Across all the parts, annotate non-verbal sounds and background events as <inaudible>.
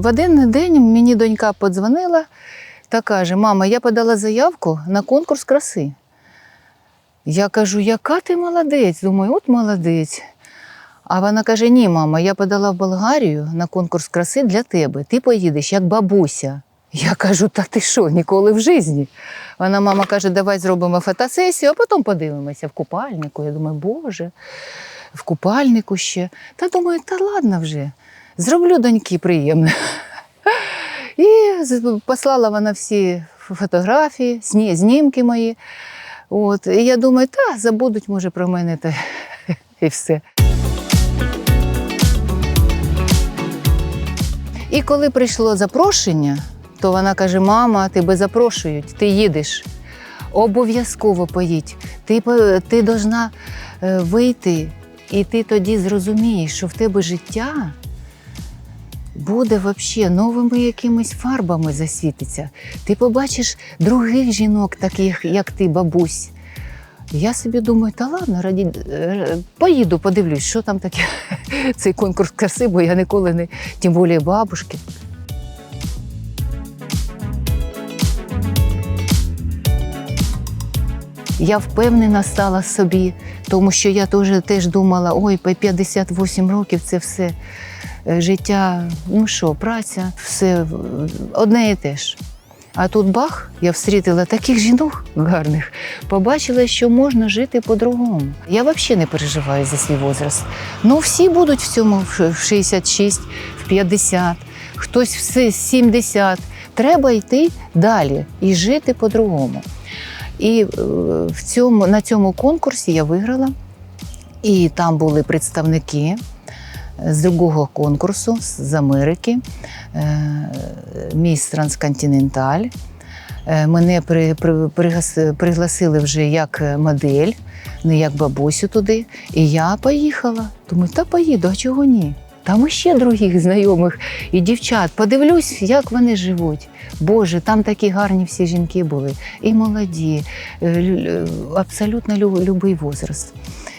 В один день мені донька подзвонила та каже: Мама, я подала заявку на конкурс краси. Я кажу, яка ти молодець? Думаю, от молодець. А вона каже: Ні, мама, я подала в Болгарію на конкурс краси для тебе. Ти поїдеш як бабуся. Я кажу, та ти що, ніколи в житті? Вона, мама каже, давай зробимо фотосесію, а потім подивимося в купальнику. Я думаю, Боже, в купальнику ще. Та думаю, та ладно вже, зроблю доньки приємне. І послала вона всі фотографії, зні- знімки мої. От, і я думаю, та забудуть, може, про мене та <laughs> і все. І коли прийшло запрошення, то вона каже: Мама, тебе запрошують, ти їдеш. Обов'язково поїдь. Ти, ти должна е, вийти, і ти тоді зрозумієш, що в тебе життя буде вообще новими якимись фарбами засвітиться. Ти побачиш других жінок, таких, як ти, бабусь. Я собі думаю, та ладно, раді... е, поїду, подивлюсь, що там таке <laughs> цей конкурс краси, бо я ніколи не, тим більше бабушки. Я впевнена стала собі, тому що я теж, теж думала, ой, 58 років це все життя, ну що, праця, все е, одне і те ж. А тут бах, я встрітила таких жінок гарних, побачила, що можна жити по-другому. Я взагалі не переживаю за свій возраст. Ну, всі будуть в цьому в в 66, в 50, хтось в 70. Треба йти далі і жити по-другому. І е, в цьому, на цьому конкурсі я виграла, і там були представники з другого конкурсу з Америки, е, міс Трансконтиненталь. Е, Мене при, при, пригласили вже як модель, не як бабусю туди. І я поїхала. Думаю, та поїду, а чого ні? Там іще других знайомих і дівчат. Подивлюсь, як вони живуть. Боже, там такі гарні всі жінки були, і молоді, е, лю- лю- абсолютно любий возраст.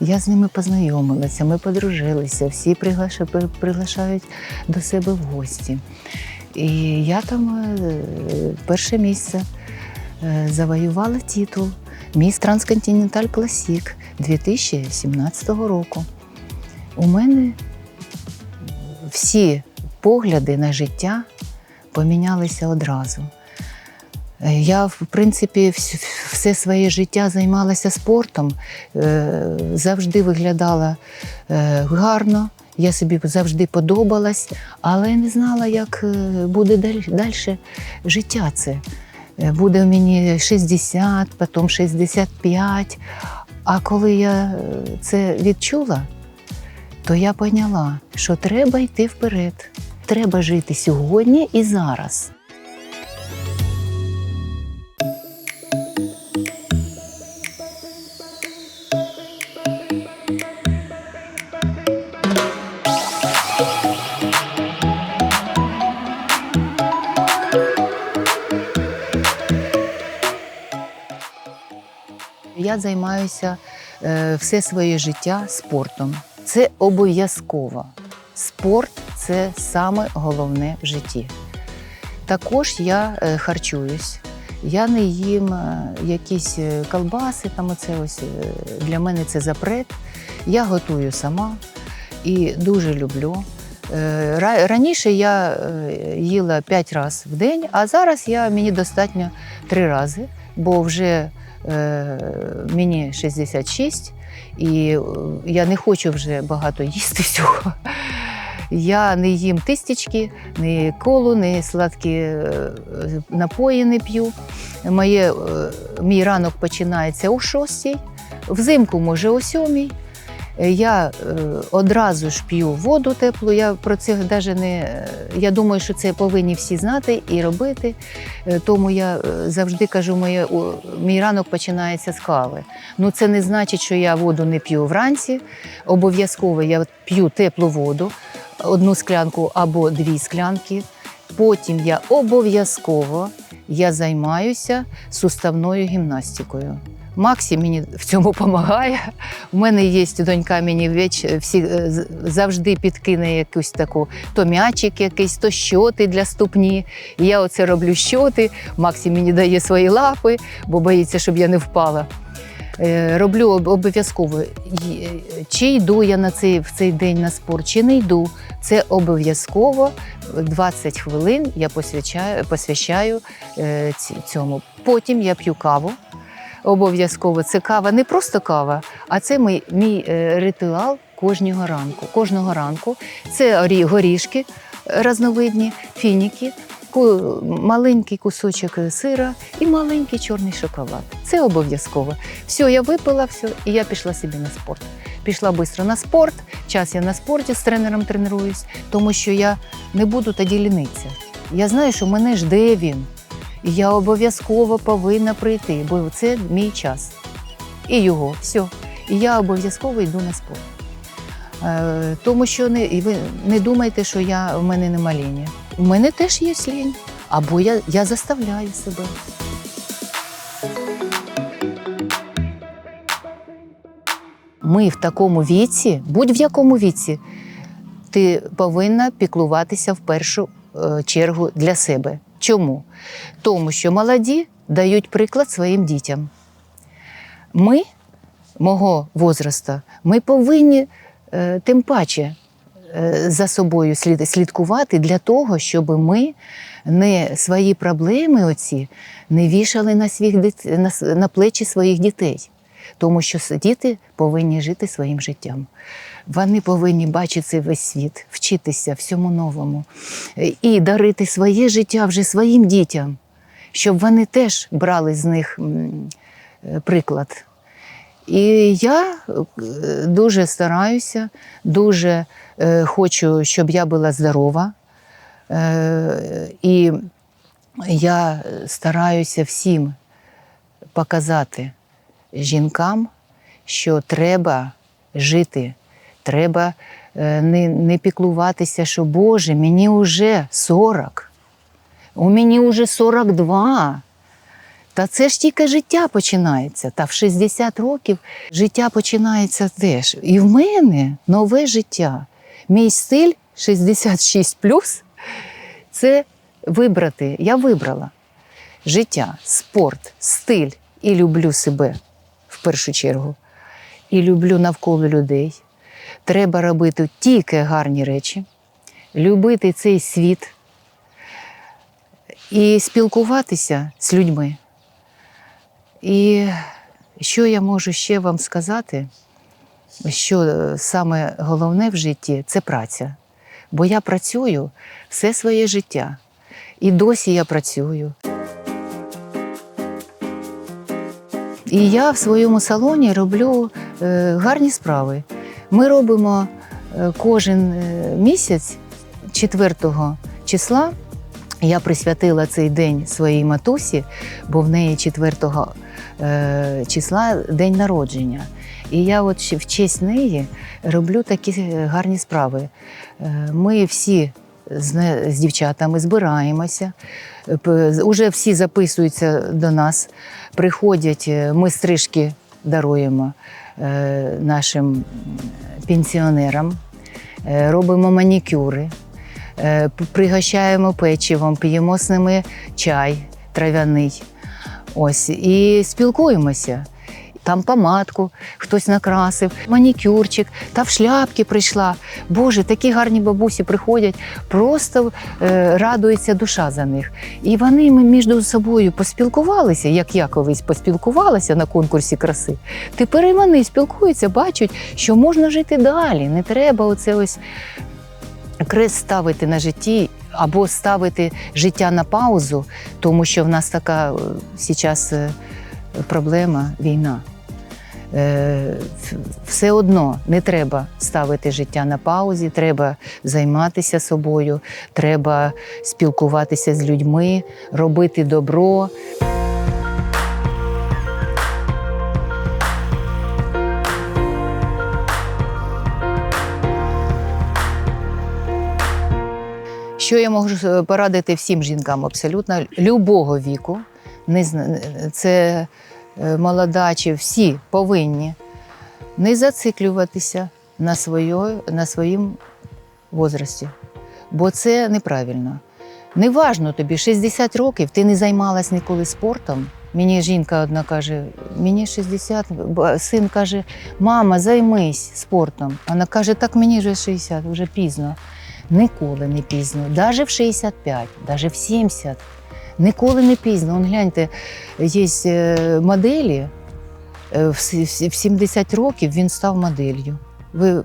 Я з ними познайомилася, ми подружилися, всі приглашають до себе в гості. І я там е, перше місце е, завоювала титул Міс Трансконтиненталь Класік 2017 року. У мене всі погляди на життя помінялися одразу. Е, Я, в принципі, все своє життя займалася спортом, е, завжди виглядала е, гарно, я собі завжди подобалась, але не знала, як е, буде далі життя це. Буде мені 60, потім 65. А коли я це відчула, то я поняла, що треба йти вперед. Треба жити сьогодні і зараз. Я займаюся е, все своє життя спортом. Це обов'язково. Спорт це саме головне в житті. Також я е, харчуюсь. Я не їм е, якісь колбаси, там оце ось для мене це запрет. Я готую сама і дуже люблю. Раніше я їла 5 разів в день, а зараз я, мені достатньо 3 рази, бо вже мені 66, і е, я не хочу вже багато їсти всього. Я не їм тистечки, ні колу, ні сладкі е, напої не п'ю. Моє, е, мій ранок починається о 6, взимку, може, о 7. Я е, одразу ж п'ю воду теплу. Я про це навіть не я думаю, що це повинні всі знати і робити. Е, Тому я е, завжди кажу, моє, мій ранок починається з кави. Ну це не значить, що я воду не п'ю вранці. Обов'язково я п'ю теплу воду, одну склянку або дві склянки. Потім я обов'язково я займаюся суставною гімнастикою. Максі мені в цьому допомагає. У мене є донька, мені веч... всі е, завжди підкине якусь таку то м'ячик якийсь, то щоти для ступні. І я оце роблю щоти. Максі мені дає свої лапи, бо боїться, щоб я не впала. Е, Роблю обов'язково. Е, Чи йду я на цей, в цей день на спорт, чи не йду. Це обов'язково 20 хвилин я посвячаю, посвящаю е, цьому. Потім я п'ю каву. Обов'язково це кава, не просто кава, а це мій, мій е, ритуал кожного ранку. Кожного ранку це орі- горішки разновидні, фініки, маленький кусочок сира і маленький чорний шоколад. Це обов'язково. Все, я випила все, і я пішла собі на спорт. Пішла швидко на спорт. Час я на спорті з тренером тренуюсь, тому що я не буду тоді лінитися. Я знаю, що мене жде він. Я обов'язково повинна прийти, бо це мій час. І його, все. І я обов'язково йду на спорт. Е, тому що не, ви не думайте, що я, в мене нема лінії. У мене теж є лінь. Або я, я заставляю себе. Ми в такому віці, будь-в якому віці, ти повинна піклуватися в першу е, чергу для себе. Чому? Тому що молоді дають приклад своїм дітям. Ми, мого возрасту, ми повинні е, тим паче е, за собою слід, слідкувати для того, щоб ми не свої проблеми оці не вішали на, своїх, дит- на плечі своїх дітей. Тому що діти повинні жити своїм життям. Вони повинні бачити весь світ, вчитися всьому новому і дарити своє життя вже своїм дітям, щоб вони теж брали з них е, приклад. І я е, дуже стараюся, дуже е, хочу, щоб я була здорова. І я стараюся всім показати жінкам, що треба жити, треба е, не, не піклуватися, що Боже, мені вже 40, у мені вже 42. Та це ж тільки життя починається. Та в 60 років життя починається теж. І в мене нове життя. Мій стиль 66 це вибрати. Я вибрала життя, спорт, стиль і люблю себе в першу чергу. І люблю навколо людей. Треба робити тільки гарні речі, любити цей світ і спілкуватися з людьми. І що я можу ще вам сказати, що е, саме головне в житті це праця. Бо я працюю все своє життя. І досі я працюю. І я в своєму салоні роблю е, гарні справи. Ми робимо е, кожен е, місяць 4 числа. Я присвятила цей день своїй матусі, бо в неї 4 е, числа день народження. І я от в честь неї роблю такі гарні справи. Ми всі з, дівчатами збираємося. Уже всі записуються до нас, приходять, ми стрижки даруємо нашим пенсіонерам, е, робимо манікюри, е, пригощаємо печивом, п'ємо з ними чай трав'яний. Ось, і спілкуємося. Там помадку хтось накрасив, манікюрчик, та в шляпки прийшла. Боже, такі гарні бабусі приходять, просто е, радується душа за них. І вони ми між собою поспілкувалися, як я колись поспілкувалася на конкурсі краси. Тепер і вони спілкуються, бачать, що можна жити далі. Не треба оце ось крест ставити на житті або ставити життя на паузу, тому що в нас така зараз проблема війна. Е, Все одно не треба ставити життя на паузі, треба займатися собою, треба спілкуватися з людьми, робити добро. Що я можу е, порадити всім жінкам абсолютно любого віку. Не Це е, молода чи всі повинні не зациклюватися на, своє, на своїм возрасті, бо це неправильно. Неважно тобі, 60 років, ти не займалась ніколи спортом. Мені жінка одна каже: мені 60, син каже, мама, займись спортом. Вона каже, так мені вже 60, вже пізно. Ніколи не пізно, навіть в 65, навіть в 70. Ніколи не пізно. Он гляньте, є е, моделі, е, в 70 років він став моделлю. Ви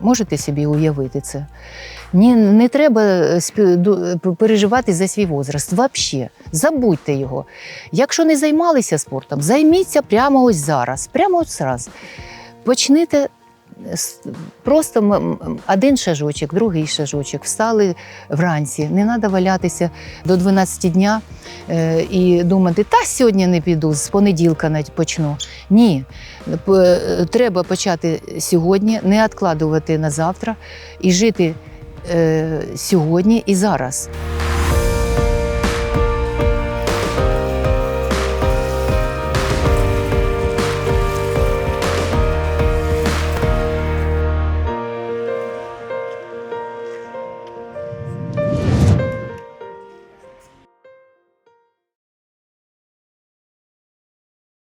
можете собі уявити це? Ні, не треба е, переживати за свій возраст. Взагалі, забудьте його. Якщо не займалися спортом, займіться прямо ось зараз. Прямо ось зараз. Почнете просто один шажочок, другий шажочок. Встали вранці. Не треба валятися до 12 дня е, і думати, та сьогодні не піду, з понеділка навіть почну. Ні. Е, Треба почати сьогодні, не відкладувати на завтра і жити е, сьогодні і зараз.